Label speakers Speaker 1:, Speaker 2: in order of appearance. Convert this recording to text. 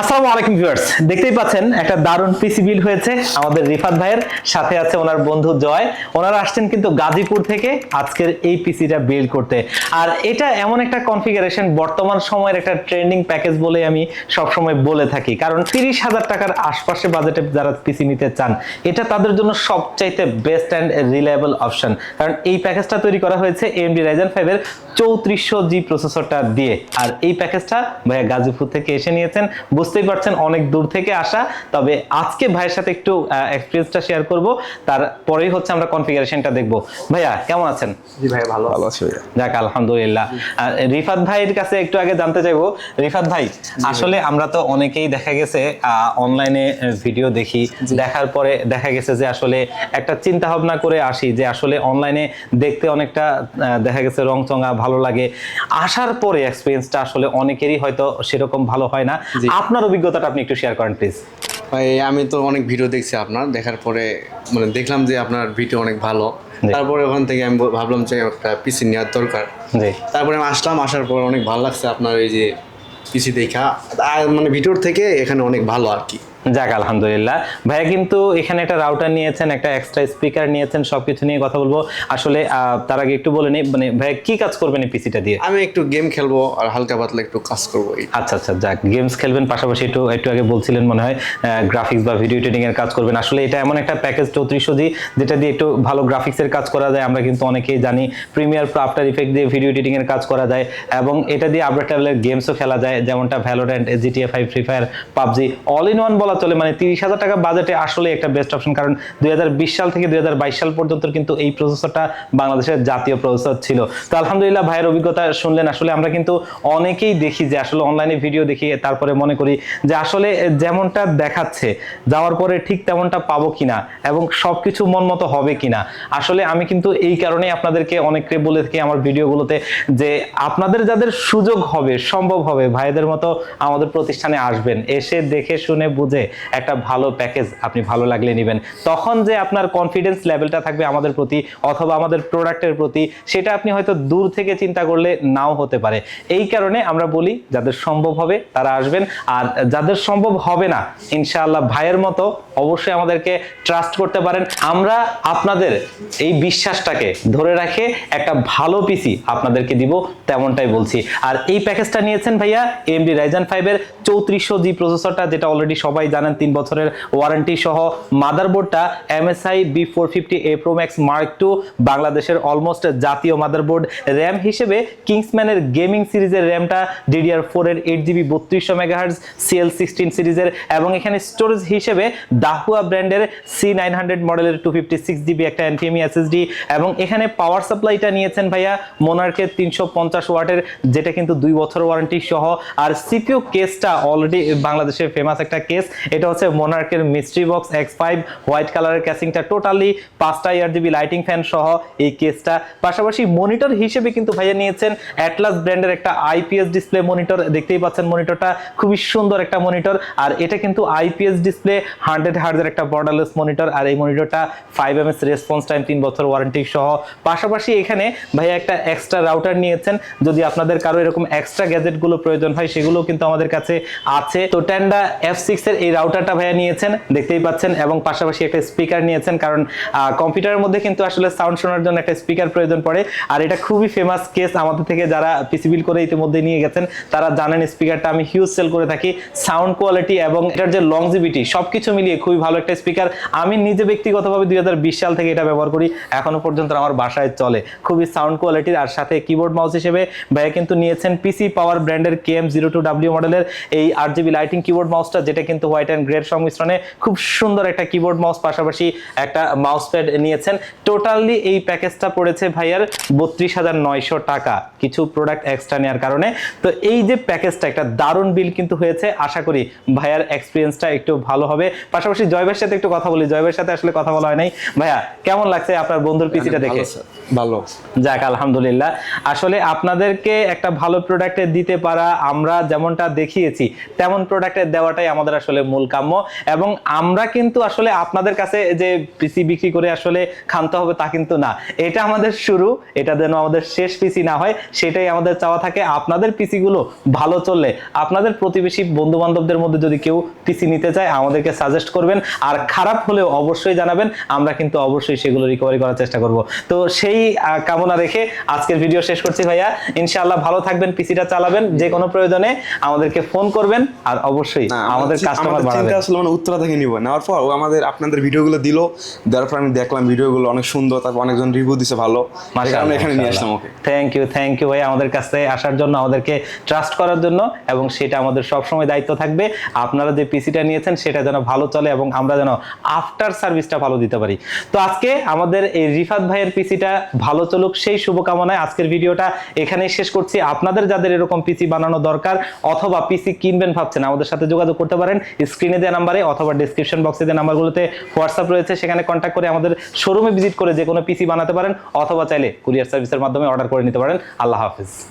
Speaker 1: আসসালামু আলাইকুম ভিউয়ার্স। দেখতেই পাচ্ছেন, একটা দারুণ পিসি বিল হয়েছে। আমাদের রিফাত ভাইয়ের সাথে আছে ওনার বন্ধু জয়। ওনারা আসছেন কিন্তু গাজীপুর থেকে আজকের এই পিসিটা বিল্ড করতে। আর এটা এমন একটা কনফিগারেশন বর্তমান সময়ের একটা ট্রেন্ডিং প্যাকেজ বলে আমি সবসময় বলে থাকি। কারণ তিরিশ হাজার টাকার আশপাশে বাজেটে যারা পিসি নিতে চান, এটা তাদের জন্য সবচাইতে বেস্ট অ্যান্ড রিলায়েবল অপশন কারণ এই প্যাকেজটা তৈরি করা হয়েছে এমডি রাইজেন ফাইভের চৌত্রিশশো জি প্রসেসরটা দিয়ে। আর এই প্যাকেজটা ভাইয়া গাজীপুর থেকে এসে নিয়েছেন। বুঝতেই পারছেন অনেক দূর থেকে আসা। তবে আজকে ভাইয়ের সাথে একটু এক্সপিরিয়েন্সটা শেয়ার করব। তারপরেই হচ্ছে আমরা কনফিগারেশনটা দেখব। ভাইয়া কেমন আছেন?
Speaker 2: জি ভাই ভালো
Speaker 3: ভালো আছি ভাইয়া।
Speaker 1: যাক আলহামদুলিল্লাহ। আর রিফাত ভাইয়ের কাছে একটু আগে জানতে চাইব। রিফাত ভাই আসলে আমরা তো অনেকেই দেখা গেছে অনলাইনে ভিডিও দেখি। দেখার পরে দেখা গেছে যে আসলে একটা চিন্তা ভাবনা করে আসি যে আসলে অনলাইনে দেখতে অনেকটা দেখা গেছে রং চঙা ভালো লাগে। আসার পরে এক্সপিরিয়েন্সটা আসলে অনেকেরই হয়তো সেরকম ভালো হয় না। আপনার অভিজ্ঞতাটা আপনি একটু শেয়ার করেন প্লিজ
Speaker 2: ভাই আমি তো অনেক ভিডিও দেখছি আপনার দেখার পরে মানে দেখলাম যে আপনার ভিডিও অনেক ভালো। তারপরে ওখান থেকে আমি ভাবলাম যে একটা পিসি নেওয়ার দরকার। তারপরে আমি আসলাম আসার পর অনেক ভালো লাগছে আপনার এই যে পিসি দেখা। মানে ভিডিওর থেকে এখানে অনেক ভালো আর কি।
Speaker 1: যাক আলহামদুলিল্লাহ। ভাইয়া কিন্তু এখানে একটা রাউটার নিয়েছেন একটা এক্সট্রা স্পিকার নিয়েছেন সবকিছু নিয়ে কথা বলব। আসলে তার আগে একটু বলে নিই মানে ভাইয়া কি কাজ করবেন এই পিসিটা দিয়ে?
Speaker 2: আমি একটু গেম খেলব আর হালকা পাতলা একটু কাজ করব
Speaker 1: আচ্ছা আচ্ছা যাক গেমস খেলবেন পাশাপাশি একটু একটু আগে বলছিলেন মনে হয় গ্রাফিক্স বা ভিডিও এডিটিং এর কাজ করবেন। আসলে এটা এমন একটা প্যাকেজ চৌত্রিশশো জি যেটা দিয়ে একটু ভালো গ্রাফিক্স এর কাজ করা যায়। আমরা কিন্তু অনেকেই জানি প্রিমিয়ার প্রো আফটার ইফেক্ট দিয়ে ভিডিও এডিটিং এর কাজ করা যায় এবং এটা দিয়ে আপডেট লেভেলের গেমসও খেলা যায় যেমনটা Valorant GTA five Free Fire PUBG all in one বলা চলে মানে তিরিশ হাজার টাকা বাজেটে আসলে একটা বেস্ট অপশন কারণ দুই হাজার বিশ সাল থেকে দুই হাজার বাইশ সাল পর্যন্ত কিন্তু এই প্রসেসরটা বাংলাদেশের জাতীয় প্রসেসর ছিল। তো আলহামদুলিল্লাহ ভাইয়ের অভিজ্ঞতা শুনলেন। আসলে আমরা কিন্তু অনেকেই দেখি যে, আসলে অনলাইনে ভিডিও দেখি, তারপরে মনে করি যে, আসলে যেমনটা দেখাচ্ছে, যাওয়ার পরে ঠিক তেমনটা পাবো কিনা এবং সবকিছু মন মতো হবে কিনা। আসলে আমি কিন্তু এই কারণেই আপনাদেরকে, অনেকে বলে থাকি আমার ভিডিওগুলোতে যে, আপনাদের যাদের সুযোগ হবে, সম্ভব হবে, ভাইদের মতো আমাদের প্রতিষ্ঠানে আসবেন। এসে দেখে, শুনে, বুঝে একটা ভালো প্যাকেজ আপনি ভালো লাগলে নেবেন। তখন যে আপনার কনফিডেন্স লেভেলটা থাকবে আমাদের প্রতি অথবা আমাদের প্রোডাক্টের প্রতি, সেটা আপনি হয়তো দূর থেকে চিন্তা করলে নাও হতে পারে। এই কারণে আমরা বলি, যাদের সম্ভব হবে তারা আসবেন। আর যাদের সম্ভব হবে না, ইনশাআল্লাহ ভাইয়ের মতো অবশ্যই আমাদেরকে ট্রাস্ট করতে পারেন। আমরা আপনাদের এই বিশ্বাসটাকে ধরে রাখে একটা ভালো পিসি আপনাদেরকে দিব, তেমনটাই বলছি। আর এই প্যাকেজটা নিয়েছেন ভাইয়া এমডি রাইজান ফাইভের চৌত্রিশশো জি প্রসেসরটা যেটা অলরেডি সবাই জানেন, তিন বছরের ওয়ারেন্টি সহ মাদারবোর্ডটা MSI B four fifty A pro max mark two বাংলাদেশের অলমোস্ট জাতীয় মাদারবোর্ড র্যাম হিসেবে কিংসম্যানের গেমিং সিরিজের র্যামটা ডিডিআর ফোর এর এইট জিবি বত্রিশশো মেগাহার্জ সিএল সিক্সটিন সিরিজের এবং এখানে স্টোরেজ হিসেবে দাহুয়া ব্র্যান্ডের সি নাইন হান্ড্রেড মডেলের টু ফিফটি সিক্স জিবি একটা এনপিএমই এসএসডি এবং এখানে পাওয়ার সাপ্লাইটা নিয়েছেন ভাইয়া মোনার্কের তিনশো পঞ্চাশ ওয়াটের, যেটা কিন্তু দুই বছর ওয়ারেন্টি সহ, আর সিপিউ কেসটা অলরেডি বাংলাদেশের ফেমাস একটা কেস এটা হচ্ছে মোনার্কের mystery box X five white কালারের ক্যাসিংটা টোটালি পাঁচটা ইয়ার জিবি লাইটিং ফ্যান সহ এই কেসটা পাশাপাশি মনিটর হিসেবে কিন্তু ভাইয়া নিয়েছেন অ্যাটলাস ব্র্যান্ডের একটা আইপিএস ডিসপ্লে মনিটর দেখতেই পাচ্ছেন মনিটরটা খুবই সুন্দর একটা মনিটর আর এটা কিন্তু আইপিএস ডিসপ্লে হান্ড্রেড হার্জের একটা বর্ডারলেস মনিটর আর এই মনিটরটা five M S response time তিন বছর ওয়ারেন্টি সহ। পাশাপাশি এখানে ভাইয়া একটা এক্সট্রা রাউটার নিয়েছেন, যদি আপনাদের কারও এরকম এক্সট্রা গ্যাজেটগুলো প্রয়োজন হয় সেগুলো কিন্তু আমাদের কাছে আছে। তো টেন্ডা এফ সিক্স এর এই রাউটারটা ভাইয়া নিয়েছেন, দেখতেই পাচ্ছেন, এবং পাশাপাশি একটা স্পিকার নিয়েছেন, কারণ কম্পিউটারের মধ্যে কিন্তু আসলে সাউন্ড শোনার জন্য একটা স্পিকার প্রয়োজন পড়ে। আর এটা খুবই ফেমাস কেস আমাদের থেকে যারা পিসি বিল করে ইতিমধ্যে নিয়ে গেছেন, তারা জানেন স্পিকারটা আমি হিউজ সেল করে থাকি। সাউন্ড কোয়ালিটি এবং এটার যে লংজিভিটি সবকিছু মিলিয়ে খুবই ভালো একটা স্পিকার আমি নিজে ব্যক্তিগতভাবে দুই হাজার বিশ সাল থেকে এটা ব্যবহার করি, এখনও পর্যন্ত আমার বাসায় চলে। খুবই সাউন্ড কোয়ালিটির আর সাথে কিবোর্ড মাউস হিসেবে ভাইয়া কিন্তু নিয়েছেন পিসি পাওয়ার ব্র্যান্ডের K M zero two W মডেলের এই আট জিবি লাইটিং কিবোর্ড মাউসটা যেটা কিন্তু হোয়াইট অ্যান্ড গ্রেড সংমিশ্রণে খুব সুন্দর একটা কিবোর্ড মাউস পাশাপাশি একটা মাউস প্যাড নিয়েছেন। টোটালি এই প্যাকেজটা পড়েছে ভাইয়ার বত্রিশ হাজার নয়শো টাকা। কিছু প্রোডাক্ট এক্সট্রা নেওয়ার কারণে। তো এই যে প্যাকেজটা একটা দারুণ বিল কিন্তু হয়েছে। আশা করি ভাইয়ার এক্সপিরিয়েন্সটা একটু ভালো হবে। পাশাপাশি জয়বের সাথে একটু কথা বলি। জয়বের সাথে আসলে কথা বলা হয় নাই। ভাইয়া কেমন লাগছে আপনার বন্ধুর পিসিটা দেখে?
Speaker 2: ভালো
Speaker 1: যাক আলহামদুলিল্লাহ। আসলে আপনাদেরকে একটা ভালো প্রোডাক্টে দিতে পারা আমরা যেমনটা দেখিয়েছি তেমন প্রোডাক্টে দেওয়াটাই আমাদের আসলে মূল কাম্য। এবং আমরা কিন্তু আসলে আপনাদের কাছে যে পিসি বিক্রি করে আসলে খানতে হবে তা কিন্তু না। এটা আমাদের শুরু এটা যেন আমাদের শেষ পিসি না হয় সেটাই আমাদের চাওয়া থাকে। আপনাদের পিসি গুলো ভালো চললে আপনাদের প্রতিবেশী বন্ধু বান্ধবদের মধ্যে যদি কেউ পিসি নিতে চায় আমাদেরকে সাজেস্ট করবেন। আর খারাপ হলেও অবশ্যই জানাবেন আমরা কিন্তু অবশ্যই সেগুলো রিকভারি করার চেষ্টা করব। তো সেই কামনা রেখে আজকের ভিডিও শেষ করছি ভাইয়া। ইনশাআল্লাহ ভালো থাকবেন পিসিটা চালাবেন যে কোনো প্রয়োজনে আমাদেরকে ফোন করবেন আর অবশ্যই আমাদের কাস্টমার
Speaker 3: আমাদের চিন্তা আসলে মানে উত্তরা থেকে নিব। নেওয়ার পর ও আমাদের আপনাদের ভিডিওগুলো দিল। দেওয়ার পর আমি দেখলাম ভিডিওগুলো অনেক সুন্দর তারপর অনেকজন রিভিউ দিছে ভালো। কারণে এখানে নিয়ে আসলাম okay.
Speaker 1: Thank you thank you ভাই আমাদের কাছে আসার জন্য আমাদেরকে ট্রাস্ট করার জন্য এবং সেটা আমাদের সবসময় দায়িত্ব থাকবে। আপনারা যে পিসিটা নিয়েছেন সেটা যেন ভালো চলে এবং আমরা যেন আফটার সার্ভিসটা ভালো দিতে পারি। তো আজকে আমাদের এই রিফাত ভাইয়ের পিসিটা ভালো চলুক সেই শুভকামনায় আজকের ভিডিওটা এখানেই শেষ করছি। আপনাদের যাদের এরকম পিসি বানানো দরকার অথবা পিসি কিনবেন ভাবছেন আমাদের সাথে যোগাযোগ করতে পারেন। স্ক্রিনে দেওয়া নাম্বারে অথবা ডিসক্রিপশন বক্সে দেওয়া নাম্বারগুলোতে হোয়াটসঅ্যাপ রয়েছে। সেখানে কন্ট্যাক্ট করে আমাদের শোরুমে ভিজিট করে যে কোনো পিসি বানাতে পারেন অথবা চাইলে কুরিয়ার সার্ভিসের মাধ্যমে অর্ডার করে নিতে পারেন। আল্লাহ হাফিজ।